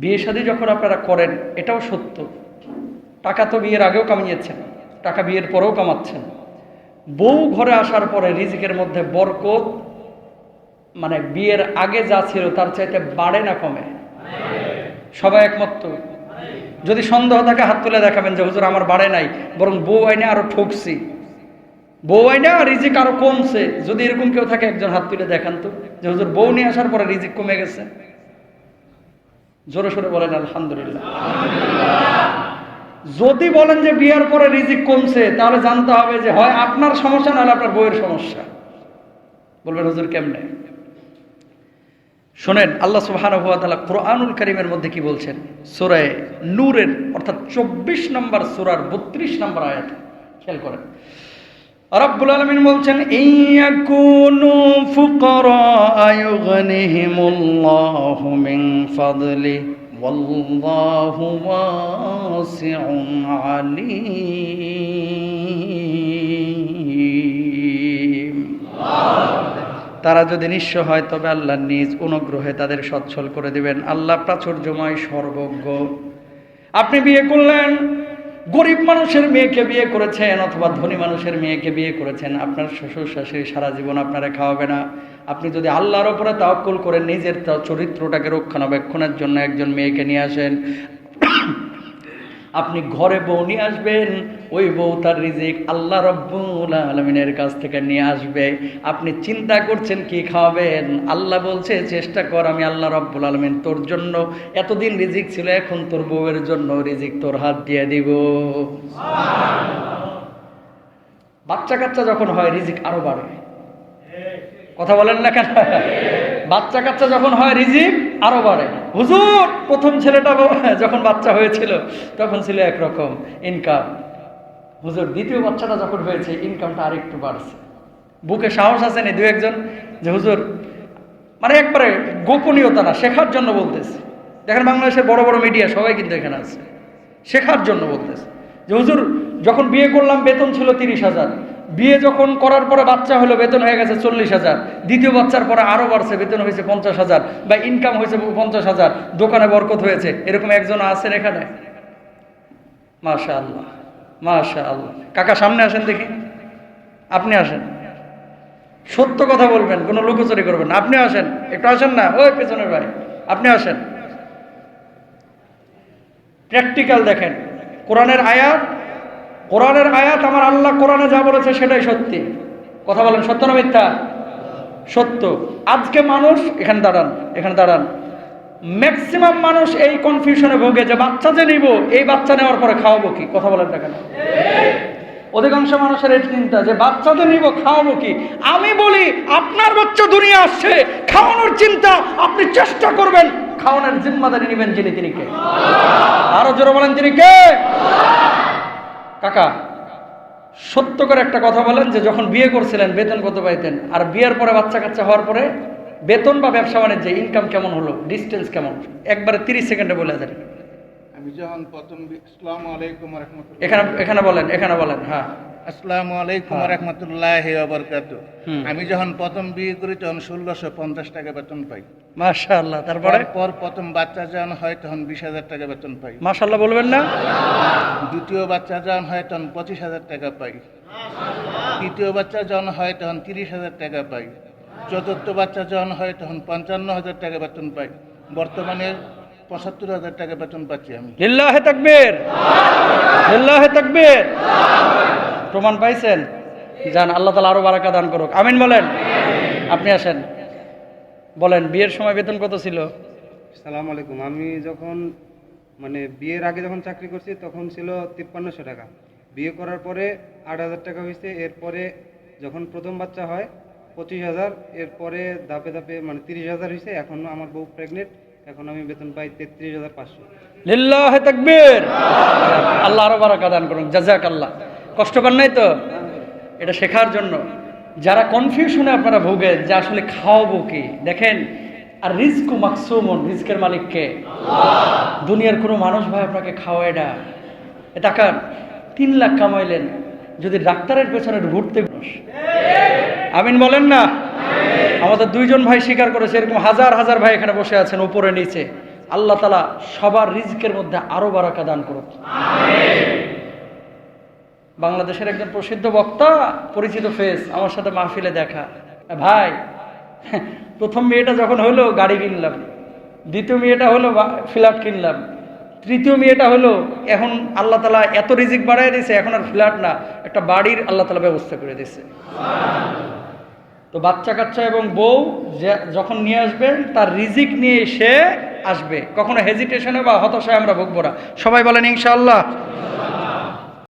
বিয়ে শাদী যখন আপনারা করেন, এটাও সত্য। টাকা তো বিয়ের আগেও কামিয়েছেন, টাকা বিয়ের পরেও কামাচ্ছেন। বউ ঘরে আসার পরে রিজিকের মধ্যে বরকত মানে বিয়ের আগে যা ছিল তার চাইতে বাড়ে না কমে? সবাই একমত? তো? যদি সন্দেহ থাকে, হাত তুলে দেখাবেন যে, হুজুর, আমার বাড়ে নাই। বরং বউ আইনে আরও ঠকছি। বউ আইনে রিজিক আরও কমছে। যদি এরকম কেউ থাকে, একজন হাত তুলে দেখান তো। যে, হুজুর, বউ নিয়ে আসার পরে রিজিক কমে গেছে। জোরে সোরে বলেন, আলহামদুলিল্লাহ। যদি বলেন যে বিয়ার পরে রিজিক কমছে, তাহলে জানতে হবে যে হয় আপনার সমস্যা, নাহলে আপনার বইয়ের সমস্যা। বলবেন, হুজুর, কেমনে? শোনেন, আল্লাহ তাআলা কোরআনুল করিমের মধ্যে কি বলছেন? সূরা নূরের, অর্থাৎ 24 নম্বর সূরার 32 নম্বর আয়াত। খেয়াল করেন। রব্বুল আলামিন বলছেন, ইয়াকুনু ফুকারা ইউগনিহিমুল্লাহু মিন ফাদলি, ওয়াল্লাহু ওয়াসিউন তারা যদি নিঃস্ব হয়, তবে আল্লাহ নিজ অনুগ্রহে তাদের সচ্ছল করে দিবেন। আল্লাহ প্রাচুর্যময় সর্বজ্ঞ। আপনি বিয়ে করলেন গরিব মানুষের মেয়েকে বিয়ে করেছেন অথবা ধনী মানুষের মেয়েকে বিয়ে করেছেন, আপনার শ্বশুর শাশুড়ি সারা জীবন আপনারা খাওয়াবে না। আপনি যদি আল্লাহর ওপরে তাওকুল করে নিজের চরিত্রটাকে রক্ষণাবেক্ষণের জন্য একজন মেয়েকে নিয়ে আসেন আপনি ঘরে বউ নিয়ে আসবেন, ওই বউ তার রিজিক আল্লাহ রব্বুল আলমিনের কাছ থেকে নিয়ে আসবে। আপনি চিন্তা করছেন কি খাওয়াবেন? আল্লাহ বলছে, চেষ্টা কর, আমি আল্লাহ রব্বুল আলমিন তোর জন্য এতদিন রিজিক ছিল, এখন তোর বউয়ের জন্য রিজিক তোর হাত দিয়ে দিব। বাচ্চা কাচ্চা যখন হয়, রিজিক আরও বাড়ে। কথা বলেন না কেন? বাচ্চা কাচ্চা যখন হয়, রিজিক আরও বাড়ে। হুজুর, প্রথম ছেলেটা যখন বাচ্চা হয়েছিল, তখন ছিল একরকম ইনকাম হুজুর, দ্বিতীয় বাচ্চাটা যখন হয়েছে ইনকামটা আরেকটু বাড়ছে। বুকে সাহস আছে নি দু একজন যে হুজুর মানে একবারে গোপনীয়তা না, শেখার জন্য বলতেছে। দেখেন বাংলাদেশের বড় বড় মিডিয়া সবাই কিন্তু এখানে আছে। শেখার জন্য বলতেছে। যে হুজুর, যখন বিয়ে করলাম, বেতন ছিল তিরিশ হাজার। বিয়ে যখন করার পরে বাচ্চা হলো, বেতন হয়ে গেছে চল্লিশ হাজার। দ্বিতীয় বাচ্চার পরে আরও বাড়ছে, বেতন হয়েছে পঞ্চাশ হাজার। বা ইনকাম হয়েছে পঞ্চাশ হাজার। দোকানে বরকত হয়েছে, এরকম একজন আছেন এখানে? মাশা আল্লাহ মাশা আল্লাহ কাকা, সামনে আসেন দেখি। আপনি আসেন। সত্য কথা বলবেন, কোনো লুকোচুরি করবেন না। আপনি আসেন, একটু আসেন না? ওই পেছনের ভাই, আপনি আসেন। প্র্যাকটিক্যাল দেখেন। কোরআনের আয়াত কোরআনের আয়াত আমার আল্লাহ কোরআনে যা বলেছে সেটাই সত্যি। কথা বলেন, সত্য না মিথ্যা? সত্য। আজকে মানুষ, এখানে দাঁড়ান এখানে দাঁড়ান। ম্যাক্সিমাম মানুষ এই কনফিউশনে ভোগে যে বাচ্চা যে নিব, এই বাচ্চা নেওয়ার পরে খাওয়াবো কি? কথা বলেন না কেন? অধিকাংশ মানুষের এই চিন্তা যে বাচ্চা তো নিব, খাওয়াবো কি? আমি বলি, আপনার বাচ্চা দুনিয়া আসছে, খাওয়ানোর চিন্তা আপনি চেষ্টা করবেন, খাওয়ানোর জিম্মাদারি নেবেন যিনি, তিনি কে? আরও জোরে বলেন, তিনি কে? কাকা সত্য করে একটা কথা বলেন যে যখন বিয়ে করছিলেন বেতন কত পাইতেন? আর বিয়ের পরে বাচ্চা কাচ্চা হওয়ার পরে বেতন বা ব্যবসা বাণিজ্যে ইনকাম কেমন হলো? ডিস্টেন্স কেমন? একবারে তিরিশ সেকেন্ডে বলে দেন। আমি যখন প্রথম এখানে এখানে বলেন এখানে বলেন হ্যাঁ। আসসালামু আলাইকুম হ্যাঁ। রহমতুল্লাহ বরকাত। আমি যখন প্রথম বিয়ে করি তখন ষোলোশো পঞ্চাশ টাকা বেতন পাই। মাশাআল্লাহ তারপরে? পর প্রথম বাচ্চা যখন হয় তখন বিশ হাজার টাকা বেতন পাই। মাশাল্লাহ বলবেন না? দ্বিতীয় বাচ্চা যখন হয় তখন পঁচিশ হাজার টাকা পাই। তৃতীয় বাচ্চা যখন হয় তখন তিরিশ হাজার টাকা পাই। চতুর্থ বাচ্চা যখন হয় তখন পঞ্চান্ন হাজার টাকা বেতন পাই। বর্তমানে পঁচাত্তর হাজার টাকা বেতন পাচ্ছি আমি। লিল্লাহে তাকবীর। লিল্লাহে তাকবীর। প্রমাণ পাইছেন? যান আল্লাহ তালা আরও বারাকা দান করুক। আমিন বলেন? আপনি আসেন। বলেন বিয়ের সময় বেতন কত ছিল? সালাম আলাইকুম। আমি যখন মানে বিয়ের আগে যখন চাকরি করছি তখন ছিল তিপ্পান্নশো টাকা। বিয়ে করার পরে আট হাজার টাকা হয়েছে এরপরে যখন প্রথম বাচ্চা হয় পঁচিশ হাজার এরপরে ধাপে ধাপে মানে তিরিশ হাজার হয়েছে এখন আমার বউ প্রেগনেন্ট এখন আমি বেতন পাই তেত্রিশ হাজার পাঁচশো। লিল্লাহে তাকবীর! আল্লাহ আরও বারাকা দান করুন জাজাক আল্লাহ কষ্ট পান নাই তো? এটা শেখার জন্য। যারা কনফিউশনে আপনারা ভোগেন যে আসলে খাওয়াবো কি? দেখেন আর রিস্কু মাকসুমন রিস্কের মালিককে দুনিয়ার কোনো মানুষ ভাই আপনাকে খাওয়ায় না। টাকার তিন লাখ কামাইলেন যদি ডাক্তারের পেছনে ঘুরতে আমিন। বলেন না? আমাদের দুইজন ভাই স্বীকার করেছে এরকম হাজার হাজার ভাই এখানে বসে আছেন উপরে নিচে। আল্লাহ তালা সবার রিজিকের মধ্যে আরও বারাকা দান করুক। বাংলাদেশের একজন প্রসিদ্ধ বক্তা, পরিচিত ফেস আমার সাথে মাহফিলে দেখা। ভাই, প্রথম মেয়েটা যখন হলো, গাড়ি কিনলাম। দ্বিতীয় মেয়েটা হলো ফ্ল্যাট কিনলাম। তৃতীয় মেয়েটা হলো, এখন আল্লাহ তালা এত রিজিক বাড়াই দিয়েছে, এখন আর ফ্ল্যাট না, একটা বাড়ির আল্লাহ তালা ব্যবস্থা করে দিয়েছে। তো বাচ্চা কাচ্চা এবং বউ যখন নিয়ে আসবেন, তার রিজিক নিয়ে সে আসবে। কখনো হেজিটেশনে বা হতাশায় আমরা ভুগবো না। সবাই বলেন, ইনশাআল্লাহ।